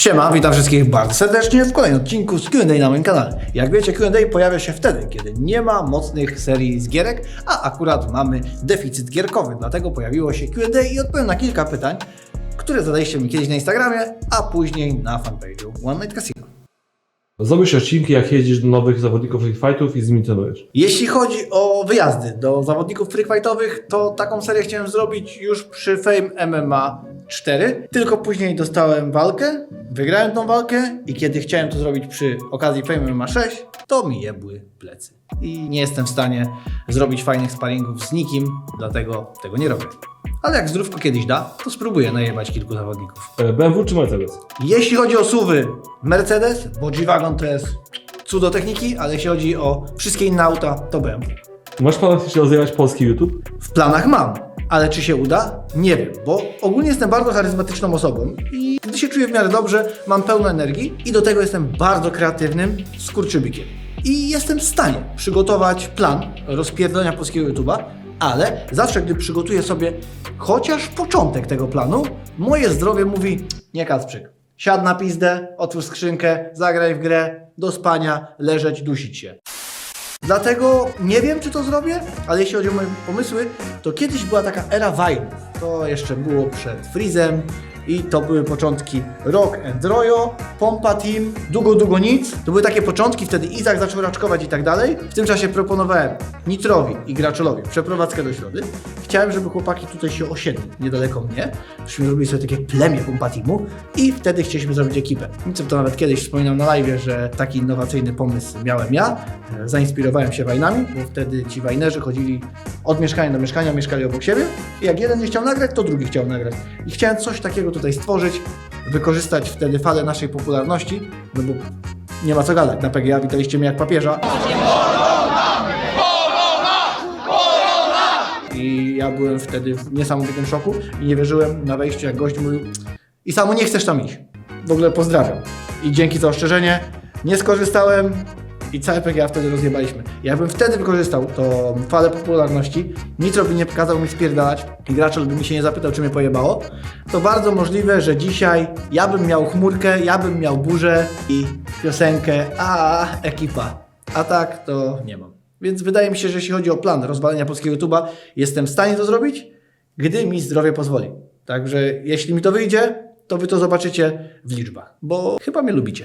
Siema, witam wszystkich bardzo serdecznie w kolejnym odcinku z Q&A na moim kanale. Jak wiecie, Q&A pojawia się wtedy, kiedy nie ma mocnych serii z gierek, a akurat mamy deficyt gierkowy, dlatego pojawiło się Q&A i odpowiem na kilka pytań, które zadaliście mi kiedyś na Instagramie, a później na fanpage'u One Night Casino. Zrobisz odcinki, jak jeździsz do nowych zawodników Free Fightów i z nimi trenujesz. Jeśli chodzi o wyjazdy do zawodników freakfightowych, to taką serię chciałem zrobić już przy Fame MMA 4, tylko później dostałem walkę, wygrałem tą walkę i kiedy chciałem to zrobić przy okazji Fame MMA 6, to mi jebły plecy. I nie jestem w stanie zrobić fajnych sparingów z nikim, dlatego tego nie robię. Ale jak zdrówko kiedyś da, to spróbuję najebać kilku zawodników. E, BMW czy Mercedes? Jeśli chodzi o suwy, Mercedes, bo G-Wagon to jest cudo techniki, ale jeśli chodzi o wszystkie inne auta, to BMW. Masz plan się rozwijać polski YouTube? W planach mam, ale czy się uda? Nie wiem, bo ogólnie jestem bardzo charyzmatyczną osobą i gdy się czuję w miarę dobrze, mam pełno energii i do tego jestem bardzo kreatywnym skurczybykiem. I jestem w stanie przygotować plan rozpierdolenia polskiego YouTube'a, ale zawsze gdy przygotuję sobie chociaż początek tego planu, moje zdrowie mówi nie Kacprzyk. Siad na pizdę, otwórz skrzynkę, zagraj w grę, do spania, leżeć, dusić się. Dlatego nie wiem, czy to zrobię, ale jeśli chodzi o moje pomysły, to kiedyś była taka era Vine. To jeszcze było przed Freezem i to były początki Rock and Royo, Pompa Team, Długo Długo Nic. To były takie początki, wtedy Izak zaczął raczkować i tak dalej. W tym czasie proponowałem Nitrowi i Graczolowi przeprowadzkę do Środy. Chciałem, żeby chłopaki tutaj się osiedli niedaleko mnie, żebyśmy zrobili sobie takie plemię Pompa Teamu i wtedy chcieliśmy zrobić ekipę. Nic to nawet kiedyś wspominam na live, że taki innowacyjny pomysł miałem ja. Zainspirowałem się wajnami, bo wtedy ci wajnerzy chodzili od mieszkania do mieszkania, mieszkali obok siebie i jak jeden nie chciał nagrać, to drugi chciał nagrać. I chciałem coś takiego tutaj stworzyć, wykorzystać wtedy falę naszej popularności, no bo nie ma co gadać. Na PGA witaliście mnie jak papieża. I ja byłem wtedy w niesamowitym szoku i nie wierzyłem na wejściu, jak gość mówił i samo nie chcesz tam iść. W ogóle pozdrawiam. I dzięki za ostrzeżenie nie skorzystałem i całe PGA wtedy rozjebaliśmy. Jakbym wtedy wykorzystał tą falę popularności, Nitro by nie kazał mi spierdalać i Graczol by mi się nie zapytał, czy mnie pojebało, to bardzo możliwe, że dzisiaj ja bym miał chmurkę, ja bym miał burzę i piosenkę, a ekipa. A tak to nie mam. Więc wydaje mi się, że jeśli chodzi o plan rozwalenia polskiego YouTube'a, jestem w stanie to zrobić, gdy mi zdrowie pozwoli. Także jeśli mi to wyjdzie, to wy to zobaczycie w liczbach, bo chyba mnie lubicie.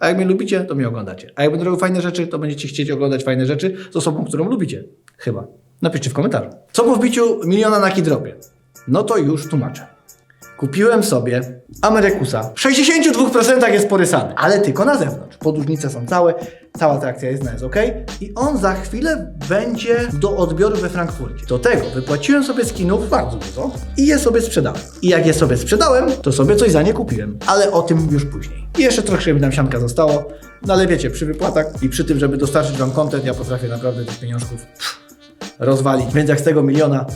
A jak mnie lubicie, to mnie oglądacie. A jak będę robił fajne rzeczy, to będziecie chcieć oglądać fajne rzeczy z osobą, którą lubicie. Chyba. Napiszcie w komentarzu. Co po wbiciu miliona na Kidropie? No to już tłumaczę. Kupiłem sobie Amerekusa. W 62% jest porysany, ale tylko na zewnątrz. Podłużnice są całe, cała trakcja jest, jest ok. I on za chwilę będzie do odbioru we Frankfurcie. Do tego wypłaciłem sobie skinów bardzo dużo i je sobie sprzedałem. I jak je sobie sprzedałem, to sobie coś za nie kupiłem. Ale o tym już później. I jeszcze troszkę mi tam sianka zostało. No ale wiecie, przy wypłatach i przy tym, żeby dostarczyć wam content, ja potrafię naprawdę tych pieniążków rozwalić. Więc jak z tego miliona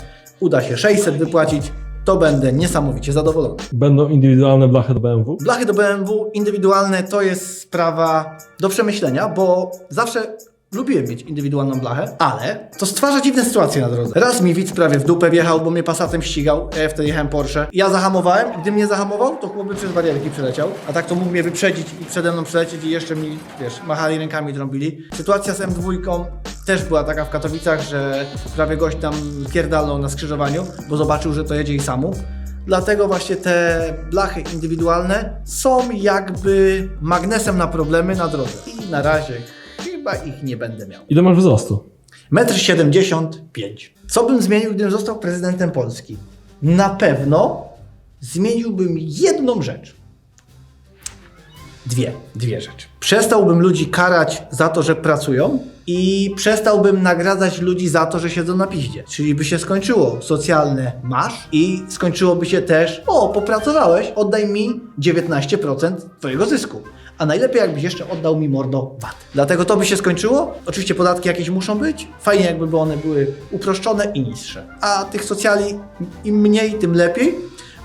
uda się 600 wypłacić, to będę niesamowicie zadowolony. Będą indywidualne blachy do BMW? Blachy do BMW indywidualne to jest sprawa do przemyślenia, bo zawsze lubiłem mieć indywidualną blachę, ale to stwarza dziwne sytuacje na drodze. Raz mi widz prawie w dupę wjechał, bo mnie Passatem ścigał, ja wtedy jechałem Porsche. Ja zahamowałem gdy mnie zahamował, to chłop by przez barierki przeleciał, a tak to mógł mnie wyprzedzić i przede mną przelecieć i jeszcze mi, wiesz, machali rękami trąbili. Sytuacja z M2 też była taka w Katowicach, że prawie gość tam pierdalnął na skrzyżowaniu, bo zobaczył, że to jedzie i samu. Dlatego właśnie te blachy indywidualne są jakby magnesem na problemy na drodze. I na razie chyba ich nie będę miał. Ile masz wzrostu? 1,75 m. Co bym zmienił, gdybym został prezydentem Polski? Na pewno zmieniłbym jedną rzecz. Dwie, dwie rzeczy. Przestałbym ludzi karać za to, że pracują i przestałbym nagradzać ludzi za to, że siedzą na piździe. Czyli by się skończyło socjalne masz i skończyłoby się też o, popracowałeś, oddaj mi 19% twojego zysku. A najlepiej jakbyś jeszcze oddał mi mordo VAT. Dlatego to by się skończyło. Oczywiście podatki jakieś muszą być. Fajnie jakby one były uproszczone i niższe. A tych socjali im mniej, tym lepiej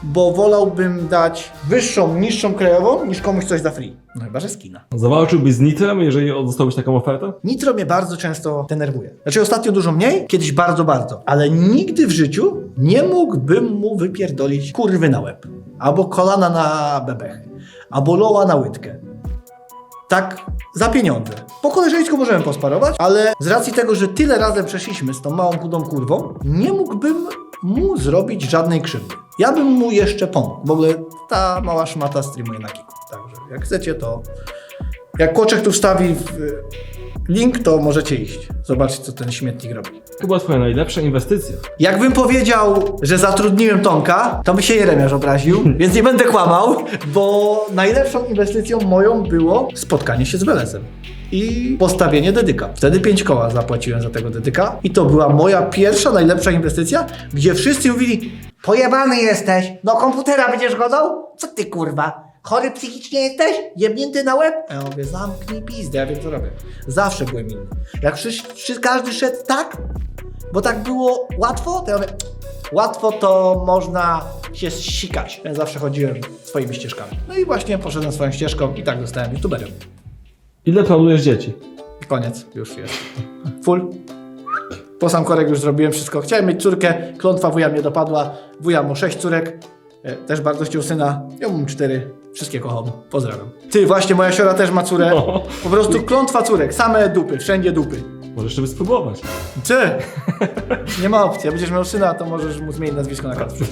bo wolałbym dać wyższą, niższą krajową, niż komuś coś za free. No chyba, że skina. Zawalczyłbyś z Nitrem, jeżeli dostałbyś taką ofertę? Nitro mnie bardzo często denerwuje. Znaczy ostatnio dużo mniej, kiedyś bardzo, bardzo. Ale nigdy w życiu nie mógłbym mu wypierdolić kurwy na łeb. Albo kolana na bebech. albo loła na łydkę. Tak, za pieniądze. Po koleżeńsku możemy posparować, ale z racji tego, że tyle razem przeszliśmy z tą małą kudą kurwą, nie mógłbym mu zrobić żadnej krzywdy. Ja bym mu jeszcze pomógł. W ogóle ta mała szmata streamuje na kiku. Także jak chcecie, to jak Kłoczek tu wstawi y, link, to możecie iść. Zobaczcie, co ten śmietnik robi. To była twoja najlepsza inwestycja. Jakbym powiedział, że zatrudniłem Tomka, to by się Jeremiasz obraził, więc nie będę kłamał, bo najlepszą inwestycją moją było spotkanie się z Welesem i postawienie dedyka. Wtedy 5 koła zapłaciłem za tego dedyka i to była moja pierwsza, najlepsza inwestycja, gdzie wszyscy mówili pojebany jesteś, no komputera będziesz godał? Co ty kurwa? Chory psychicznie jesteś? Jebnięty na łeb? A ja mówię, zamknij pizdę, ja wiem co robię. Zawsze byłem inny. Jak wszyscy, wszyscy, każdy szedł tak, bo tak było łatwo, to ja mówię, łatwo to można się sikać. Ja zawsze chodziłem swoimi ścieżkami. No i właśnie poszedłem swoją ścieżką i tak zostałem youtuberem. Ile planujesz dzieci? I koniec, już jest. Full. Po sam korek już zrobiłem wszystko. Chciałem mieć córkę, klątwa wuja mnie dopadła. Wuja ma sześć córek, e, też bardzo chciał syna. Ja mam cztery, wszystkie kocham. Pozdrawiam. Ty, właśnie moja siora też ma córę. No. Po prostu klątwa córek, same dupy, wszędzie dupy. Możesz sobie spróbować. Ty! Nie ma opcji, jak będziesz miał syna, to możesz mu zmienić nazwisko na Kacper.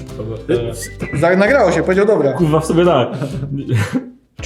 Za- Nagrało się, powiedział dobra. Kurwa, w sobie tak.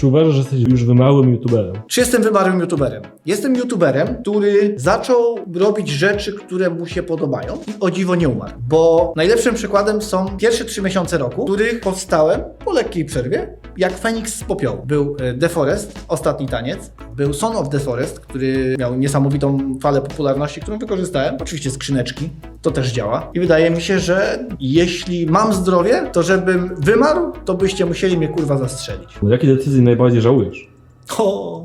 Czy uważasz, że jesteś już wymałym youtuberem? Czy jestem wymarłym youtuberem? Jestem youtuberem, który zaczął robić rzeczy, które mu się podobają i o dziwo nie umarł. Bo najlepszym przykładem są pierwsze trzy miesiące roku, w których powstałem po lekkiej przerwie, jak Feniks z popiołu. Był e, The Forest, ostatni taniec, był Son of the Forest, który miał niesamowitą falę popularności, którą wykorzystałem. Oczywiście skrzyneczki, to też działa. I wydaje mi się, że jeśli mam zdrowie, to żebym wymarł, to byście musieli mnie kurwa zastrzelić. Jakiej decyzji najbardziej żałujesz? O.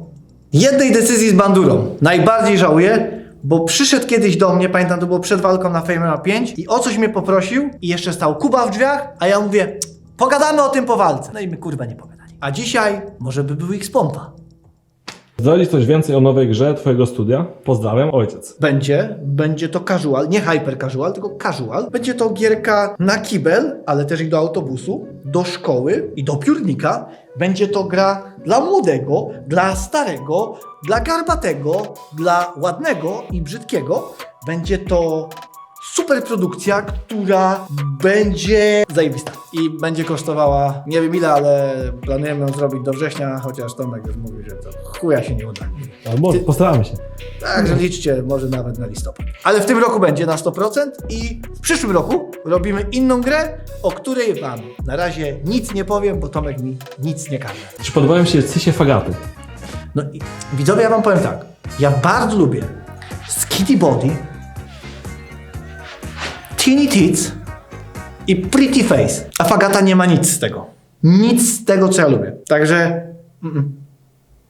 Jednej decyzji z bandurą. Najbardziej żałuję, bo przyszedł kiedyś do mnie, pamiętam, to było przed walką na Fame MMA 5 i o coś mnie poprosił i jeszcze stał Kuba w drzwiach, a ja mówię, pogadamy o tym po walce. No i my kurwa nie pogadali. A dzisiaj może by był ich pompa. Zdradzić coś więcej o nowej grze twojego studia? Pozdrawiam, ojciec. Będzie, będzie to casual, nie hyper casual, tylko casual. Będzie to gierka na kibel, ale też i do autobusu, do szkoły i do piórnika. Będzie to gra dla młodego, dla starego, dla garbatego, dla ładnego i brzydkiego. Będzie to super produkcja, która będzie zajebista. I będzie kosztowała, nie wiem ile, ale planujemy ją zrobić do września, chociaż Tomek już mówił, że to chuja się nie uda. Ale może, postaramy się. Także liczcie, może nawet na listopad. Ale w tym roku będzie na 100% i w przyszłym roku robimy inną grę, o której Wam na razie nic nie powiem, bo Tomek mi nic nie każe. Czy podobają się cysie fagaty? No i widzowie, ja Wam powiem tak. Ja bardzo lubię Skitty Body, Teeny Tits i Pretty Face. A Fagata nie ma nic z tego. Nic z tego, co ja lubię. Także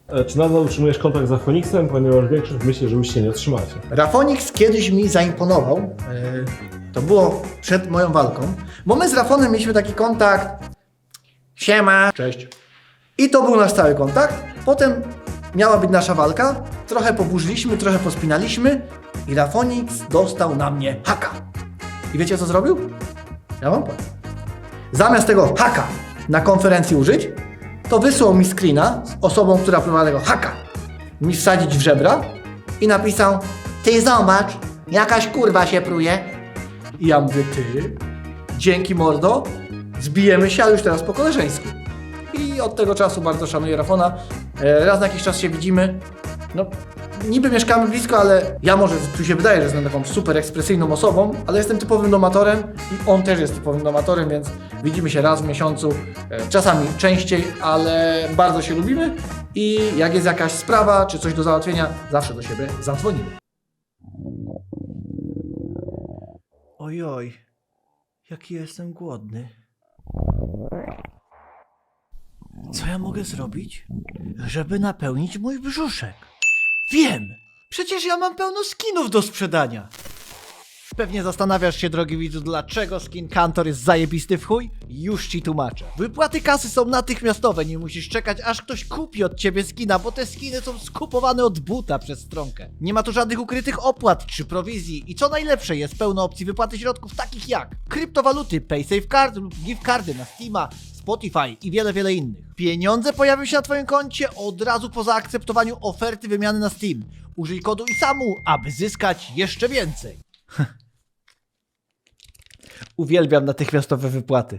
E, Czy nadal utrzymujesz kontakt z Afoniksem, ponieważ większość myśli, że już się nie otrzymacie? Rafonix kiedyś mi zaimponował. Yy, To było przed moją walką. Bo my z Rafonem mieliśmy taki kontakt. Siema. Cześć. I to był nasz cały kontakt. Potem miała być nasza walka. Trochę poburzyliśmy, trochę pospinaliśmy. I Rafonix dostał na mnie haka. I wiecie co zrobił? Ja wam powiem. Zamiast tego haka na konferencji użyć, to wysłał mi screena z osobą, która próbowała tego haka mi wsadzić w żebra i napisał Ty zobacz, jakaś kurwa się pruje. I ja mówię, ty, dzięki mordo, zbijemy się, ale już teraz po koleżeńsku. I od tego czasu bardzo szanuję Rafona. E, Raz na jakiś czas się widzimy. No, niby mieszkamy blisko, ale ja może tu się wydaje, że jestem taką super ekspresyjną osobą, ale jestem typowym domatorem i on też jest typowym domatorem, więc widzimy się raz w miesiącu, e, czasami częściej, ale bardzo się lubimy i jak jest jakaś sprawa czy coś do załatwienia, zawsze do siebie zadzwonimy. Ojoj, jaki jestem głodny. Co ja mogę zrobić, żeby napełnić mój brzuszek? Wiem! Przecież ja mam pełno skinów do sprzedania. Pewnie zastanawiasz się, drogi widzu, dlaczego skin Kantor jest zajebisty w chuj? Już ci tłumaczę. Wypłaty kasy są natychmiastowe, nie musisz czekać, aż ktoś kupi od ciebie skina, bo te skiny są skupowane od buta przez stronkę. Nie ma tu żadnych ukrytych opłat czy prowizji i co najlepsze, jest pełno opcji wypłaty środków takich jak kryptowaluty, PaySafeCard lub gift cardy na Steama, Spotify i wiele, wiele innych. Pieniądze pojawią się na Twoim koncie od razu po zaakceptowaniu oferty wymiany na Steam. Użyj kodu ISAMU, aby zyskać jeszcze więcej. Uwielbiam natychmiastowe wypłaty.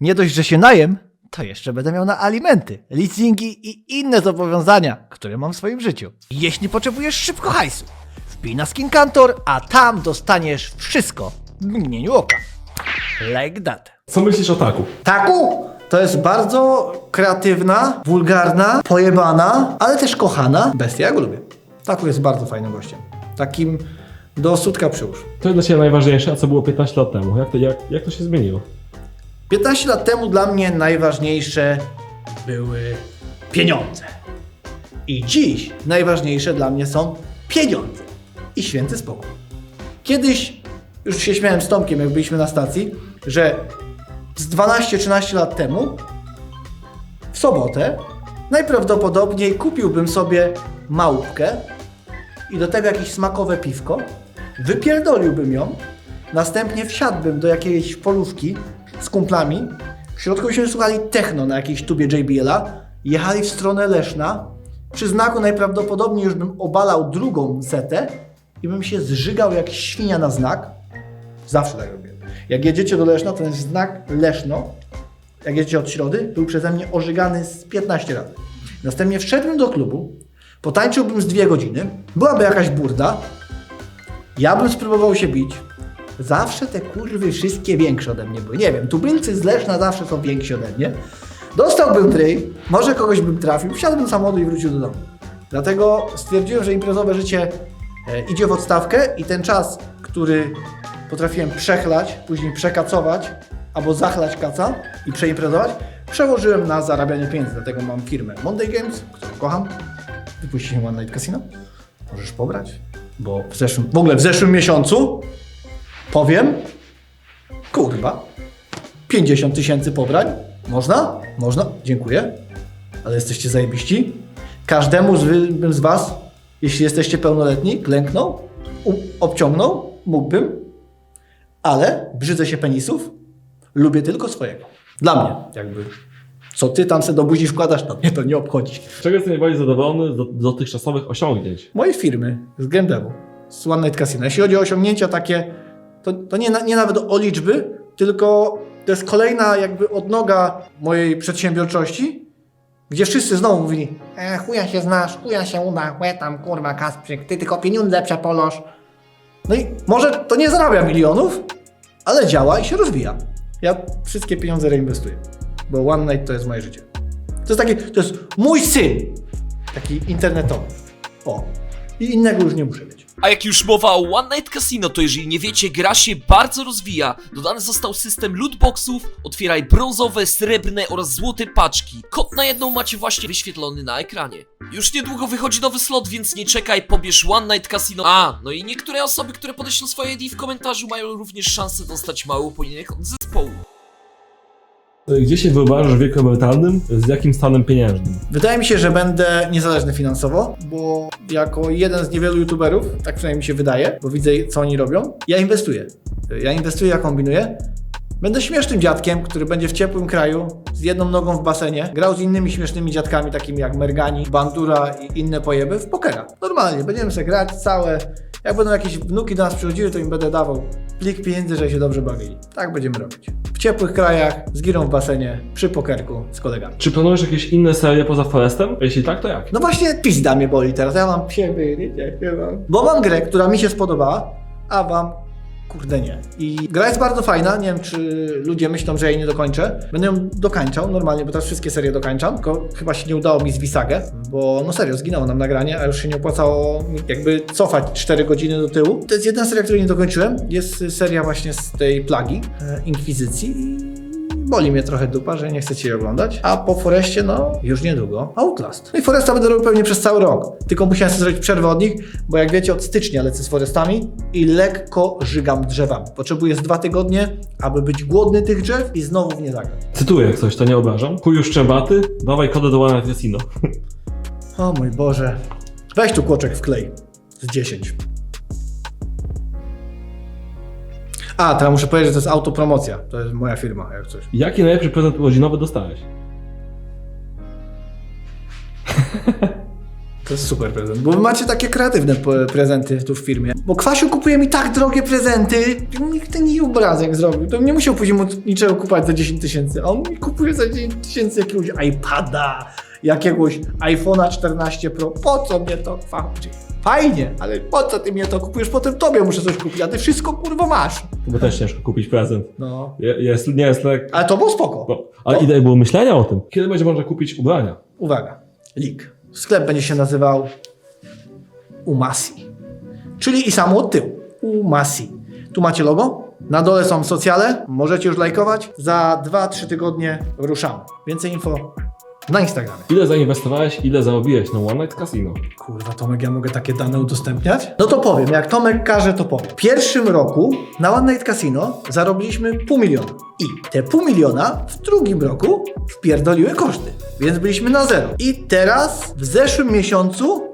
Nie dość, że się najem, to jeszcze będę miał na alimenty, leasingi i inne zobowiązania, które mam w swoim życiu. Jeśli potrzebujesz szybko hajsu, wpij na Skin Kantor, a tam dostaniesz wszystko w mgnieniu oka. Like that. Co myślisz o taku? Taku to jest bardzo kreatywna, wulgarna, pojebana, ale też kochana bestia. Ja go lubię. Taku jest bardzo fajnym gościem. Takim do sutka przyłóż. To jest dla Ciebie najważniejsze, a co było 15 lat temu? Jak to, jak, jak to się zmieniło? 15 lat temu dla mnie najważniejsze były pieniądze. I dziś najważniejsze dla mnie są pieniądze i święty spokój. Kiedyś już się śmiałem z Tomkiem, jak byliśmy na stacji, że z 12-13 lat temu w sobotę najprawdopodobniej kupiłbym sobie małpkę i do tego jakieś smakowe piwko, wypierdoliłbym ją, następnie wsiadłbym do jakiejś polówki z kumplami, w środku byśmy słuchali techno na jakiejś tubie JBL-a, jechali w stronę Leszna, przy znaku najprawdopodobniej już bym obalał drugą setę i bym się zżygał jak świnia na znak. Zawsze tak robię. Jak jedziecie do Leszna, to ten znak Leszno, jak jedziecie od środy, był przeze mnie ożygany z 15 razy. Następnie wszedłbym do klubu, potańczyłbym z dwie godziny, byłaby jakaś burda, ja bym spróbował się bić. Zawsze te kurwy wszystkie większe ode mnie były. Nie wiem, tubylcy z Leszna zawsze są więksi ode mnie. Dostałbym tryj, może kogoś bym trafił, wsiadłbym samochodu i wrócił do domu. Dlatego stwierdziłem, że imprezowe życie e, idzie w odstawkę i ten czas, który potrafiłem przechlać, później przekacować albo zachlać kaca i przeimprezować, przełożyłem na zarabianie pieniędzy. Dlatego mam firmę Monday Games, którą kocham. Wypuściliśmy One Night Casino. Możesz pobrać, bo w zeszłym, w ogóle w zeszłym miesiącu powiem, kurwa, 50 tysięcy pobrań. Można? Można? Dziękuję. Ale jesteście zajebiści. Każdemu z, z was, jeśli jesteście pełnoletni, klęknął, obciągnął, mógłbym, ale brzydzę się penisów, lubię tylko swojego. Dla mnie, jakby. Co ty tam se do buzi wkładasz, to mnie to nie obchodzi. Z czego jesteś najbardziej zadowolony z do- dotychczasowych osiągnięć? mojej firmy z Gendevu, z One Night Casino. Jeśli chodzi o osiągnięcia takie, to, to nie, nie nawet o liczby, tylko to jest kolejna jakby odnoga mojej przedsiębiorczości, gdzie wszyscy znowu mówili E, chuja się znasz, chuja się uda, łe tam kurwa Kasprzyk, ty tylko pieniądze przepolosz. no i może to nie zarabia milionów, ale działa i się rozwija. Ja wszystkie pieniądze reinwestuję, bo One Night to jest moje życie. To jest taki, to jest mój syn, taki internetowy. O, i innego już nie muszę mieć. A jak już mowa o One Night Casino, to jeżeli nie wiecie, gra się bardzo rozwija. Dodany został system lootboxów, otwieraj brązowe, srebrne oraz złote paczki. Kod na jedną macie właśnie wyświetlony na ekranie. Już niedługo wychodzi nowy slot, więc nie czekaj, pobierz One Night Casino. A, no i niektóre osoby, które podeślą swoje ID w komentarzu mają również szansę dostać mały pojedynek od zespołu. Gdzie się wyobrażasz w wieku emerytalnym? Z jakim stanem pieniężnym? Wydaje mi się, że będę niezależny finansowo, bo jako jeden z niewielu youtuberów, tak przynajmniej mi się wydaje, bo widzę co oni robią, ja inwestuję. Ja inwestuję, ja kombinuję. Będę śmiesznym dziadkiem, który będzie w ciepłym kraju, z jedną nogą w basenie, grał z innymi śmiesznymi dziadkami, takimi jak Mergani, Bandura i inne pojeby w pokera. Normalnie, będziemy sobie grać całe. Jak będą jakieś wnuki do nas przychodziły, to im będę dawał plik pieniędzy, żeby się dobrze bawili. Tak będziemy robić. W ciepłych krajach, z girą w basenie, przy pokerku, z kolegami. Czy planujesz jakieś inne serie poza Forestem? Jeśli tak, to jak? No właśnie pizda mnie boli teraz, ja mam się wylić, jak nie mam. Bo mam grę, która mi się spodobała, a wam kurde nie. I gra jest bardzo fajna, nie wiem czy ludzie myślą, że jej nie dokończę. Będę ją dokańczał normalnie, bo teraz wszystkie serie dokańczam, tylko chyba się nie udało mi z Visagę, bo no serio, zginęło nam nagranie, a już się nie opłacało jakby cofać 4 godziny do tyłu. To jest jedna seria, której nie dokończyłem, jest seria właśnie z tej plagi, e, Inkwizycji boli mnie trochę dupa, że nie chcecie jej oglądać. A po Forestie, no, już niedługo Outlast. No i Foresta będę robił pewnie przez cały rok. Tylko musiałem sobie zrobić przerwę od nich, bo jak wiecie, od stycznia lecę z Forestami i lekko żygam drzewami. Potrzebuję z dwa tygodnie, aby być głodny tych drzew i znowu w nie zagrać. Cytuję jak coś, to nie obrażam. Chuju szczębaty, dawaj kodę do Casino. O mój Boże. Weź tu kłoczek w klej. Z 10. A, teraz muszę powiedzieć, że to jest autopromocja. To jest moja firma, jak coś. Jaki najlepszy prezent urodzinowy dostałeś? To jest super prezent, bo wy macie takie kreatywne p- prezenty tu w firmie. Bo Kwasiu kupuje mi tak drogie prezenty, nikt ten jej obrazek zrobił. To nie musiał później mu niczego kupować za 10 tysięcy, a on mi kupuje za 10 tysięcy jakiegoś iPada, jakiegoś iPhone'a 14 Pro. Po co mnie to Kwasiu? Fajnie, ale po co ty mnie to kupujesz? Potem tobie muszę coś kupić, a ty wszystko kurwa masz. Bo też ciężko kupić prezent. No. Je- Jest, nie jest tak. Ale to było spoko. No, ale ile było myślenia o tym? Kiedy będzie można kupić ubrania? Uwaga, link. Sklep będzie się nazywał Umasi. Czyli i samo od tyłu. Umasi. Tu macie logo. Na dole są socjale. Możecie już lajkować. Za 2-3 tygodnie ruszamy. Więcej info na Instagramie. Ile zainwestowałeś, ile zarobiłeś na One Night Casino? Kurwa, Tomek, ja mogę takie dane udostępniać? No to powiem, jak Tomek każe, to powiem. W pierwszym roku na One Night Casino zarobiliśmy pół miliona. I te pół miliona w drugim roku wpierdoliły koszty, więc byliśmy na zero. I teraz w zeszłym miesiącu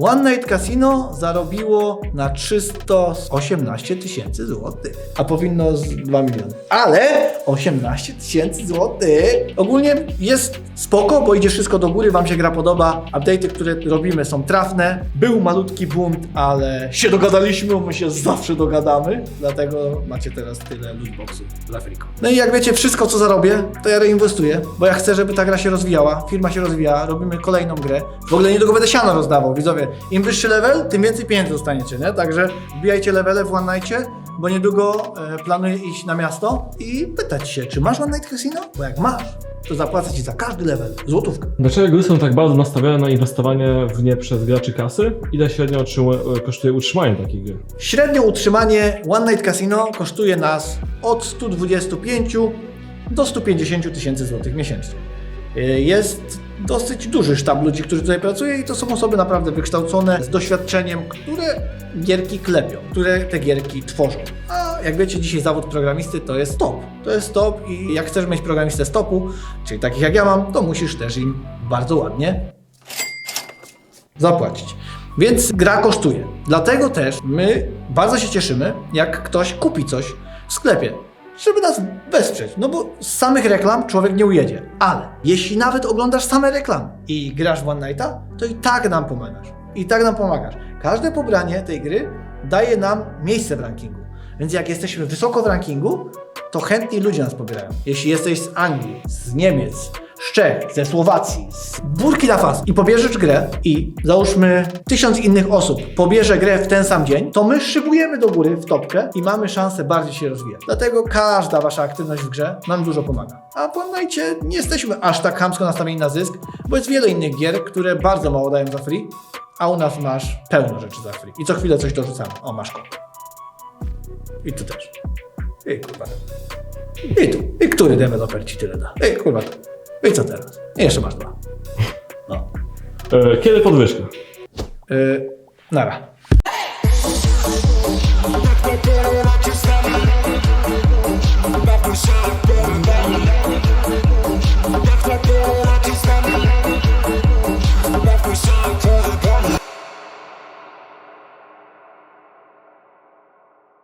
One Night Casino zarobiło na 318 tysięcy złotych, a powinno z 2 miliony. Ale 18 tysięcy złotych. Ogólnie jest spoko, bo idzie wszystko do góry, wam się gra podoba. Update'y, które robimy są trafne. Był malutki bunt, ale się dogadaliśmy, my się zawsze dogadamy. Dlatego macie teraz tyle lootboxów dla Frico. No i jak wiecie, wszystko co zarobię, to ja reinwestuję, bo ja chcę, żeby ta gra się rozwijała, firma się rozwija, robimy kolejną grę. W ogóle niedługo będę siano rozdawał, widzowie. Im wyższy level, tym więcej pieniędzy dostaniecie, nie? Także wbijajcie levele w One Nightie, bo niedługo e, planuję iść na miasto i pytać się, czy masz One Night Casino? Bo jak masz, to zapłacę ci za każdy level złotówkę. Dlaczego gry są tak bardzo nastawione na inwestowanie w nie przez graczy kasy? Ile średnio otrzymuje, kosztuje utrzymanie takiej gry? Średnio utrzymanie One Night Casino kosztuje nas od 125 do 150 tysięcy złotych miesięcznie. Y, Jest dosyć duży sztab ludzi, którzy tutaj pracuje i to są osoby naprawdę wykształcone, z doświadczeniem, które gierki klepią, które te gierki tworzą. A jak wiecie, dzisiaj zawód programisty to jest top. To jest top i jak chcesz mieć programistę z topu, czyli takich jak ja mam, to musisz też im bardzo ładnie zapłacić. Więc gra kosztuje. Dlatego też my bardzo się cieszymy, jak ktoś kupi coś w sklepie, żeby nas wesprzeć. No bo z samych reklam człowiek nie ujedzie. Ale jeśli nawet oglądasz same reklamy i grasz w One Nighta, to i tak nam pomagasz. I tak nam pomagasz. Każde pobranie tej gry daje nam miejsce w rankingu. Więc jak jesteśmy wysoko w rankingu, to chętni ludzie nas pobierają. Jeśli jesteś z Anglii, z Niemiec, Czech, ze Słowacji, z Burkina Faso i pobierzesz grę i załóżmy tysiąc innych osób pobierze grę w ten sam dzień, to my szybujemy do góry w topkę i mamy szansę bardziej się rozwijać. Dlatego każda wasza aktywność w grze nam dużo pomaga. A pamiętajcie, nie jesteśmy aż tak chamsko nastawieni na zysk, bo jest wiele innych gier, które bardzo mało dają za free, a u nas masz pełno rzeczy za free. I co chwilę coś dorzucamy. O, masz kod. I tu też. I kurwa. I tu. I który deweloper ci tyle da? I kurwa. I co teraz? I jeszcze masz dwa. No. E, kiedy podwyżka? Yy, nara. To.